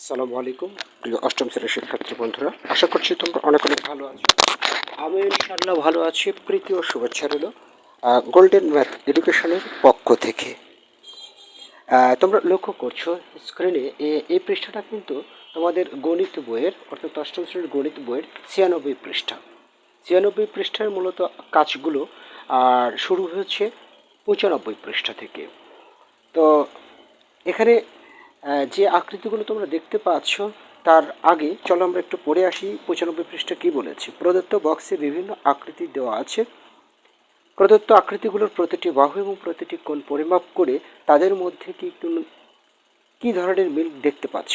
আসসালামু আলাইকুম, প্রিয় অষ্টম শ্রেণির শিক্ষার্থী বন্ধুরা। আশা করছি তোমরা অনেক অনেক ভালো আছো। আমি ইনশাআল্লাহ ভালো আছি। প্রীতি ও শুভেচ্ছা রইল গোল্ডেন ম্যাথ এডুকেশনের পক্ষ থেকে। তোমরা লক্ষ্য করছ স্ক্রিনে এই পৃষ্ঠাটা কিন্তু তোমাদের গণিত বইয়ের, অর্থাৎ অষ্টম শ্রেণির গণিত বইয়ের ছিয়ানব্বই পৃষ্ঠা। ছিয়ানব্বই পৃষ্ঠার মূলত কাজগুলো, আর শুরু হয়েছে পঁচানব্বই পৃষ্ঠা থেকে। তো, এখানে যে আকৃতিগুলো তোমরা দেখতে পাচ্ছ তার আগে চলো আমরা একটু পড়ে আসি পঁচানব্বই পৃষ্ঠা কী বলেছে। প্রদত্ত বক্সে বিভিন্ন আকৃতি দেওয়া আছে। প্রদত্ত আকৃতিগুলোর প্রতিটি বাহু এবং প্রতিটি কোণ পরিমাপ করে তাদের মধ্যে কি কী ধরনের মিল দেখতে পাচ্ছ?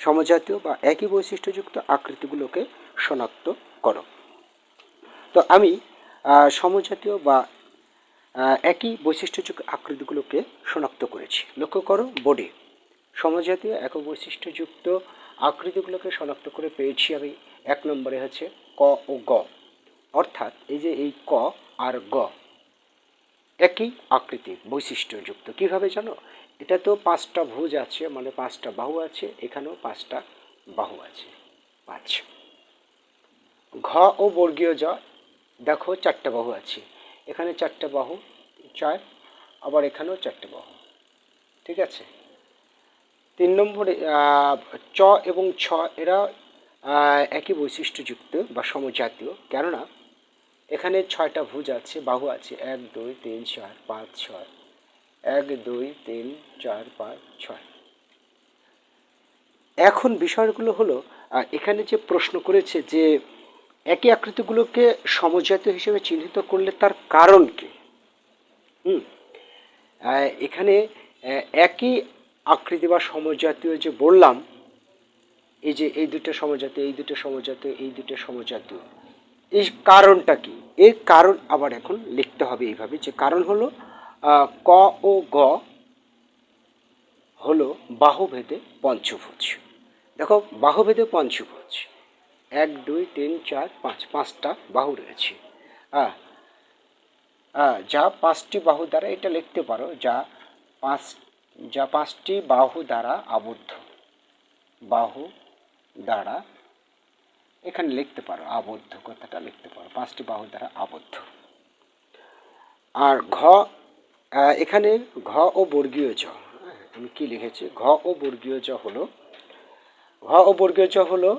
সমজাতীয় বা একই বৈশিষ্ট্যযুক্ত আকৃতিগুলোকে শনাক্ত করো। তো আমি সমজাতীয় বা একই বৈশিষ্ট্যযুক্ত আকৃতিগুলোকে শনাক্ত করেছি। লক্ষ্য করো বোর্ডে সমজাতীয় এক বৈশিষ্ট্যযুক্ত আকৃতিগুলোকে শনাক্ত করে পেয়েছি আমি। এক নম্বরে হচ্ছে ক ও গ। অর্থাৎ এই যে এই ক আর গ একই আকৃতি বৈশিষ্ট্যযুক্ত। কীভাবে জানো? এটা তো পাঁচটা ভুজ আছে মানে পাঁচটা বাহু আছে, এখানেও পাঁচটা বাহু আছে। পাঁচ। ঘ ও বর্গীয় জ, দেখো চারটা বাহু আছে। এখানে চারটা বাহু, চার, আবার এখানেও চারটে বাহু। ঠিক আছে? তিন নম্বরে চ এবং ছ এরা একই বৈশিষ্ট্যযুক্ত বা সমজাতীয়। কেননা, এখানে ছয়টা ভুজ আছে, বাহু আছে। এক, দুই, তিন, চার, পাঁচ, ছয়। এক, দুই, তিন, চার, পাঁচ, ছয়। এখন বিষয়গুলো হলো এখানে যে প্রশ্ন করেছে যে একই আকৃতিগুলোকে সমজাতীয় হিসেবে চিহ্নিত করলে তার কারণ কি? হুম। এখানে একই আকৃতি বা সমজাতীয় যে বললাম, এই যে এই দুটো সমজাতীয়, এই দুটো সমজাতীয়, এই দুটো সমজাতীয় এই কারণটা কি? এর কারণ আবার এখন লিখতে হবে এইভাবে যে কারণ হলো ক ও গ হলো বাহুভেদে পঞ্চভুজ। দেখো, বাহুভেদে পঞ্চভুজ। এক, দুই, তিন, চার, পাঁচ, পাঁচটা বাহু রয়েছে। হ্যাঁ যা পাঁচটি বাহু দ্বারা এটা লিখতে পারো, যা পাঁচ যা পাঁচটি বাহু দ্বারা আবদ্ধ। বাহু দ্বারা এখানে লিখতে পারো, আবদ্ধ কথাটা লিখতে পারো, পাঁচটি বাহু দ্বারা আবদ্ধ। আর ঘ এখানে ঘ ও বর্গীয় জ, আমি কি লিখেছি? ঘ ও বর্গীয় জ হলো, ঘ ও বর্গীয় জ হলো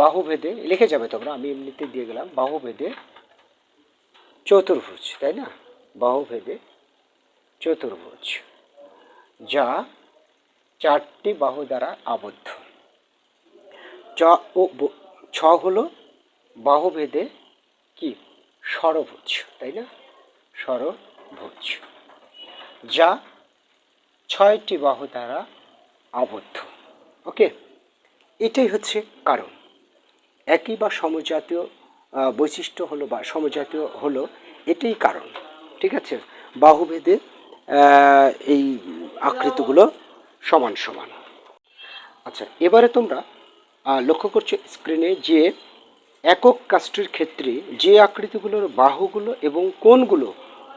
বাহুভেদে, লিখে যাবে তোমরা, আমি এমনিতে দিয়ে গেলাম, বাহুভেদে চতুর্ভুজ, তাই না? বাহুভেদে চতুর্ভুজ। যা চারটি বাহু দ্বারা আবদ্ধ। চ ও ছ হলো বাহুভেদে কি? ষড়ভুজ তাই না? ষড়ভুজ যা ছয়টি বাহু দ্বারা আবদ্ধ। ওকে এটাই হচ্ছে কারণ। একই বা সমজাতীয় বৈশিষ্ট্য হলো বা সমজাতীয় হলো এটাই কারণ। ঠিক আছে? বাহুভেদে এই আকৃতিগুলো সমান সমান। আচ্ছা এবারে তোমরা লক্ষ্য করছ স্ক্রিনে যে একক কাস্টের ক্ষেত্রে যে আকৃতিগুলোর বাহুগুলো এবং কোনগুলো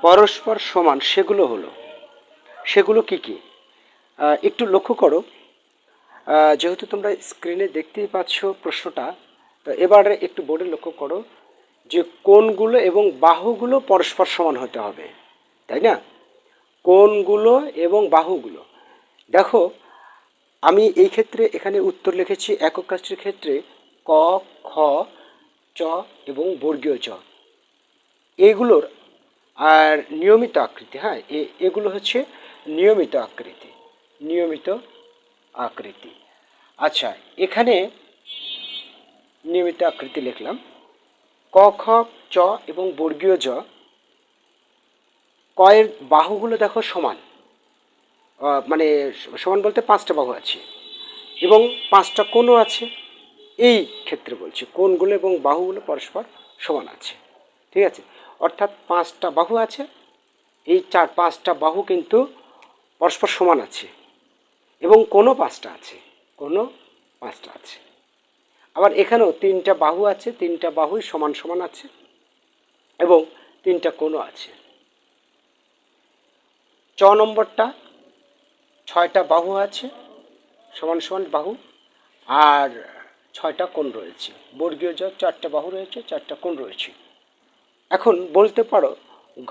পরস্পর সমান, সেগুলো হলো। সেগুলো কি কি? একটু লক্ষ্য করো। যেহেতু তোমরা স্ক্রিনে দেখতেই পাচ্ছ প্রশ্নটা, তো এবারে একটু বোর্ডে লক্ষ্য করো যে কোনগুলো এবং বাহুগুলো পরস্পর সমান হতে হবে, তাই না? কোণগুলো এবং বাহুগুলো। দেখো, আমি এই ক্ষেত্রে এখানে উত্তর লিখেছি একক কাজটির ক্ষেত্রে ক, খ, চ এবং বর্গীয় চ। এগুলোর আর নিয়মিত আকৃতি হ্যাঁ এগুলো হচ্ছে নিয়মিত আকৃতি নিয়মিত আকৃতি। আচ্ছা এখানে নিয়মিত আকৃতি লিখলাম। ক, খ, চ এবং বর্গীয় জ কয়ের বাহুগুলো দেখো সমান। মানে সমান বলতে পাঁচটা বাহু আছে। এবং পাঁচটা কোণও আছে। এই ক্ষেত্রে বলছি, কোণগুলো এবং বাহুগুলো পরস্পর সমান আছে। ঠিক আছে? অর্থাৎ পাঁচটা বাহু আছে। এই চার, পাঁচটা বাহু কিন্তু পরস্পর সমান আছে। এবং কোনো পাঁচটা আছে। কোনো পাঁচটা আছে। আবার এখানেও তিনটা বাহু আছে। তিনটা বাহুই সমান সমান আছে। এবং তিনটা কোণও আছে। চ নম্বরটা, ছয়টা বাহু আছে, সমান সমান বাহু, আর ছয়টা কোণ রয়েছে। বর্গীয় জ চারটা বাহু রয়েছে, চারটা কোণ রয়েছে। এখন বলতে পারো,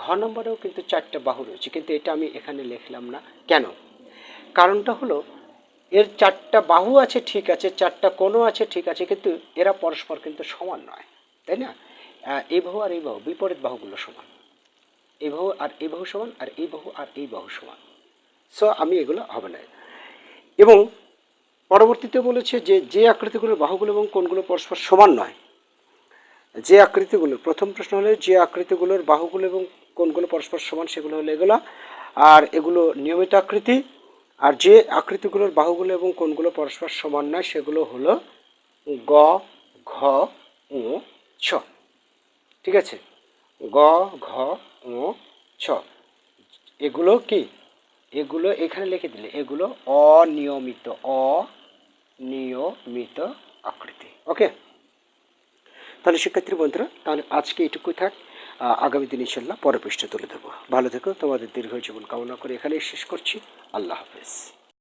ঘ নম্বরেও কিন্তু চারটা বাহু রয়েছে, কিন্তু এটা আমি এখানে লিখলাম না। কেন? কারণটা হলো, এর চারটা বাহু আছে ঠিক আছে, চারটা কোণও আছে ঠিক আছে, কিন্তু এরা পরস্পর কিন্তু সমান নয়, তাই না? এই বাহু আর এই বাহু, বিপরীত বাহুগুলো সমান। এই বাহু আর এই বাহু সমান আর এই বাহু আর এই বাহু সমান। সো আমি এগুলো হবে না। এবং পরবর্তীতে বলেছে যে যে আকৃতিগুলোর বাহুগুলো এবং কোনগুলো পরস্পর সমান নয়, যে আকৃতিগুলো, প্রথম প্রশ্ন হলো যে আকৃতিগুলোর বাহুগুলো এবং কোনগুলো পরস্পর সমান, সেগুলো হলো এগুলো। আর এগুলো নিয়মিত আকৃতি, আর যে আকৃতিগুলোর বাহুগুলো এবং কোনগুলো পরস্পর সমান নয়, সেগুলো হলো গ, ঘ উ ছ। ঠিক আছে? গ, ঘ উ, ছ। এগুলো কি? এগুলো এখানে লিখে দিলে, এগুলো অনিয়মিত অনিয়মিত আকৃতি। ওকে? তাহলে শিক্ষার্থী বন্ধুরা, তাহলে আজকে এটুকুই থাক। আগামী দিন ইনশাল্লাহ পরে পৃষ্ঠে তুলে দেবো ভালো থেকো, তোমাদের দীর্ঘ জীবন কামনা করে এখানেই শেষ করছি। আল্লাহ হাফেজ।